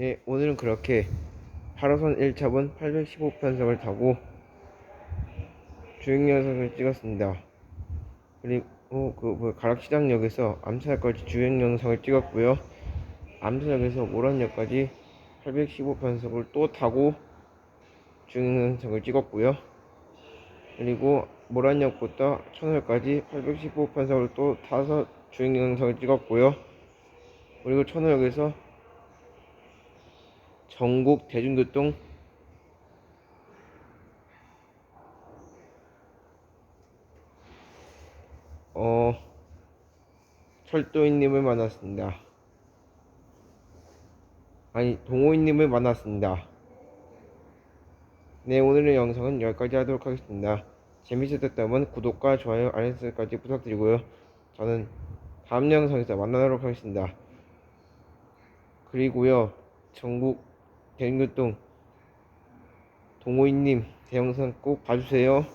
네, 오늘은 그렇게 8호선 1차분 815편성을 타고 주행 영상을 찍었습니다. 그리고 그 뭐 가락시장역에서 암사역까지 주행 영상을 찍었고요. 암사역에서 모란역까지 815편성을 또 타고 주행 영상을 찍었고요. 그리고 모란역부터 천호역까지 815편성을 또 타서 주행 영상을 찍었고요. 그리고 천호역에서 전국 대중교통 어 철도인님을 만났습니다. 아니 동호인님을 만났습니다. 네 오늘의 영상은 여기까지 하도록 하겠습니다. 재밌으셨다면 구독과 좋아요 알림까지 부탁드리고요. 저는 다음 영상에서 만나도록 하겠습니다. 그리고요 전국 대중교통 동호인님 대영상 꼭 봐주세요.